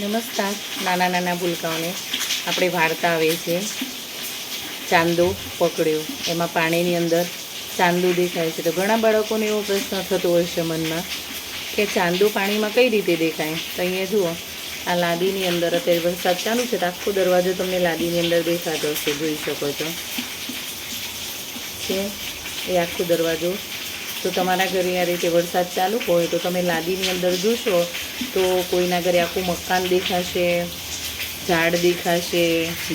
નમસ્કાર. નાના નાના ભૂલકાઓને આપણે વાર્તા આવે છે. ચાંદો પકડ્યો. એમાં પાણીની અંદર ચાંદો દેખાય છે. તો ઘણા બાળકોને એવો પ્રશ્ન થતો હોય છે મનમાં કે ચાંદો પાણીમાં કઈ રીતે દેખાય? તો અહીંયા જુઓ. આ લાદીની અંદર અત્યારે વરસાદ ચાલુ છે તો આખો દરવાજો તમને લાદીની અંદર દેખાતો હશે. જોઈ શકો છો. છે. એ આખો દરવાજો. તો તમારા ઘરે આ રીતે વરસાદ ચાલુ હોય તો તમે લાદીની અંદર જોશો તો કોઈના ઘરે આખું મકાન દેખાશે, ઝાડ દેખાશે,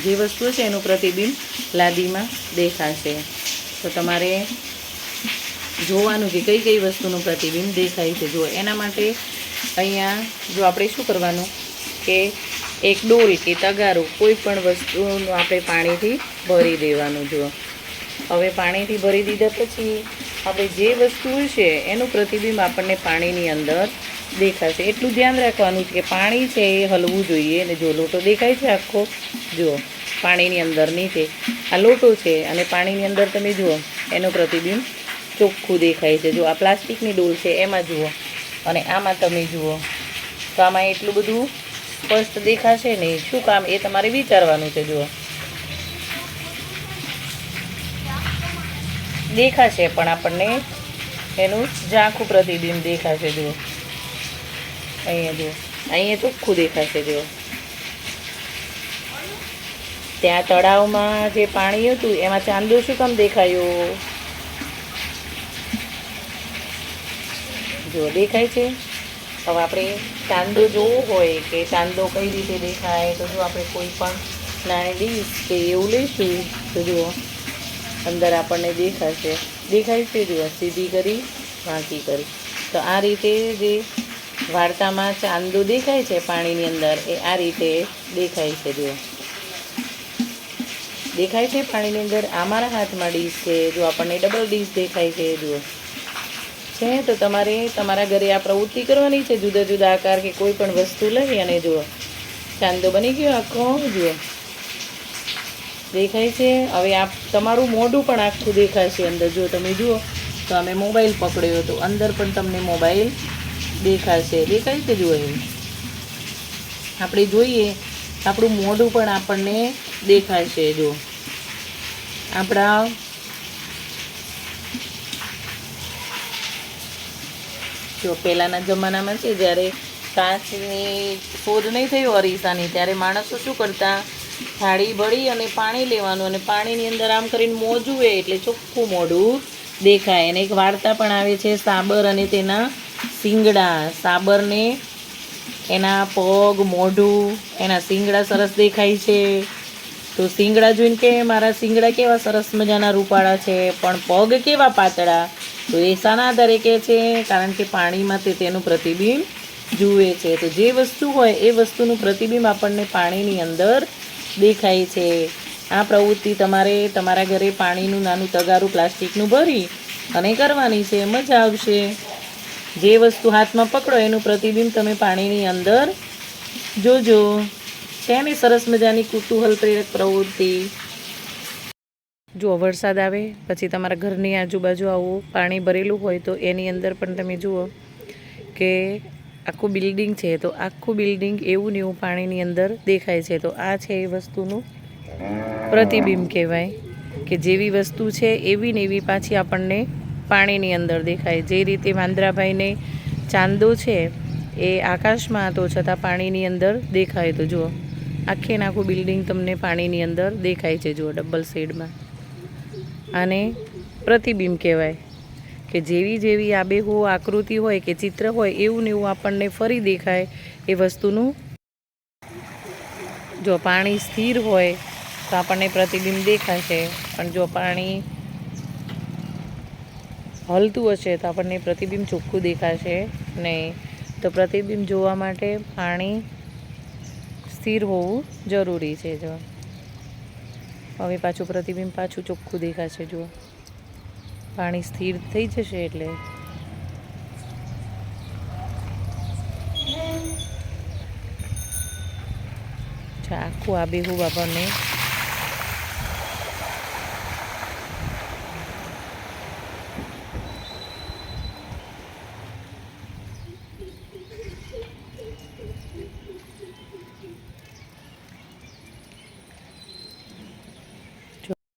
જે વસ્તુ છે એનું પ્રતિબિંબ લાદીમાં દેખાશે. તો તમારે જોવાનું કે કઈ કઈ વસ્તુનું પ્રતિબિંબ દેખાય છે. જો એના માટે અહીંયા જો આપણે શું કરવાનું કે એક ડોલ કે તગારો કોઈ પણ વસ્તુનું આપણે પાણીથી ભરી દેવાનું જો હવે પાણીથી ભરી દીધા પછી આપણે જે વસ્તુ છે એનું પ્રતિબિંબ આપણને પાણીની અંદર દેખાશે એટલું ધ્યાન રાખવાનું છે કે પાણી છે એ હલવું જોઈએ અને જો લોટો દેખાય છે આખો, જુઓ, પાણીની અંદર નીચે આ લોટો છે અને પાણીની અંદર તમે જુઓ, એનું પ્રતિબિંબ ચોખ્ખું દેખાય છે. જો આ પ્લાસ્ટિકની ડોલ છે એમાં જુઓ અને આમાં તમે જુઓ, તો આમાં એટલું બધું સ્પષ્ટ દેખાશે નહીં શું કામ એ તમારે વિચારવાનું છે, જુઓ. દેખાશે પણ આપણને એનું ઝાંખું પ્રતિબિંબ દેખાશે, જુઓ. અહીંયા જુઓ. અહીંયા ચોખ્ખું દેખાશે, જુઓ. ત્યાં તળાવમાં જે પાણી હતું, એમાં ચાંદો શું કામ દેખાયો? જો દેખાય છે? હવે આપણે ચાંદો જોવો હોય કે ચાંદો કઈ રીતે દેખાય, તો જો આપણે કોઈ પણ નાની ડીશ કે એવું લઈશું, તો જુઓ. અંદર આપણને દેખાશે. દેખાય છે, જુઓ. સીધી કરી વાંકી કરી. તો આ રીતે જે વાર્તામાં ચાંદો દેખાય છે પાણીની અંદર. એ આ રીતે દેખાય છે જુઓ. દેખાય છે પાણીની અંદર અમારા હાથમાં ડીશ છે. જો આપણને ડબલ ડીશ દેખાય છે, જુઓ. છે તો તમારે તમારા ઘરે આ પ્રવૃત્તિ કરવાની છે. જુદા જુદા આકાર કે કોઈ પણ વસ્તુ લઈ અને જુઓ. ચાંદો બની ગયો આખો, જુઓ. દેખાય છે. હવે આ તમારું મોઢું પણ આખું દેખાશે અંદર. જો તમે જુઓ, તો અમે મોબાઈલ પકડ્યો હતો. અંદર પણ તમને મોબાઈલ દેખાશે દેખાય છે જુઓ એમ? આપણે જોઈએ, આપણું મોઢું પણ આપણને દેખાશે જો. આપણા જો, પહેલાંના જમાનામાં છે, જ્યારે કાચની શોધ નહીં થઈ અરીસાની, ત્યારે માણસો શું કરતા? થાળી ભળી અને પાણી લેવાનું અને પાણીની અંદર આમ કરીને મોજું એટલે ચોખ્ખું મોઢું દેખાય. અને એક વાર્તા પણ આવે છે, સાબર અને તેના શિંગડા, સાબરને, એના પગ, મોઢું, એના શિંગડા સરસ દેખાય છે. તો શિંગડા જોઈને કે મારા શિંગડા કેવા સરસ મજાના રૂપાળા છે, પણ પગ કેવા પાતળા? તો એ શાના આધારે કહે છે, કારણ કે પાણીમાં તે તેનું પ્રતિબિંબ જુએ છે. તો જે વસ્તુ હોય એ વસ્તુનું પ્રતિબિંબ આપણને પાણીની અંદર દેખાય છે. આ પ્રવૃત્તિ તમારે તમારા ઘરે પાણીનું નાનું તગારું પ્લાસ્ટિકનું ભરી અને કરવાની છે. મજા આવશે. જે વસ્તુ હાથમાં પકડો, એનું પ્રતિબિંબ તમે પાણીની અંદર જોજો. છે સરસ મજાની કુતૂહલ પ્રેરક પ્રવૃત્તિ. જો વરસાદ આવે, પછી તમારા ઘરની આજુબાજુ આવું પાણી ભરેલું હોય, તો એની અંદર પણ તમે જુઓ કે આખું બિલ્ડિંગ છે, તો આખું બિલ્ડિંગ એવું ને એવું પાણીની અંદર દેખાય છે. તો આ છે એ વસ્તુનું પ્રતિબિંબ કહેવાય કે જેવી વસ્તુ છે, એવી ને એવી પાછી આપણને પાણીની અંદર દેખાય. જે રીતે વાંદરાભાઈને ચાંદો છે, એ આકાશમાં હતો, છતાં પાણીની અંદર દેખાય તો જુઓ. આખે આખું બિલ્ડિંગ તમને પાણીની અંદર દેખાય છે, જુઓ, ડબલ શેડમાં. આને પ્રતિબિંબ કહેવાય. કે જેવી જેવી આબેહુ આકૃતિ હોય કે ચિત્ર હોય, એવું ને એવું આપણને ફરી દેખાય એ વસ્તુનું. જો પાણી સ્થિર હોય તો આપણને પ્રતિબિંબ દેખાશે, પણ જો પાણી હલતું હશે તો આપણને પ્રતિબિંબ ચોખ્ખું દેખાશે નહીં. તો પ્રતિબિંબ જોવા માટે પાણી સ્થિર હોવું જરૂરી છે, જો. હવે પાછું પ્રતિબિંબ પાછું ચોખ્ખું દેખાશે, જુઓ. પાણી સ્થિર થઈ જશે એટલે. આખું આબેહૂબ આપણને.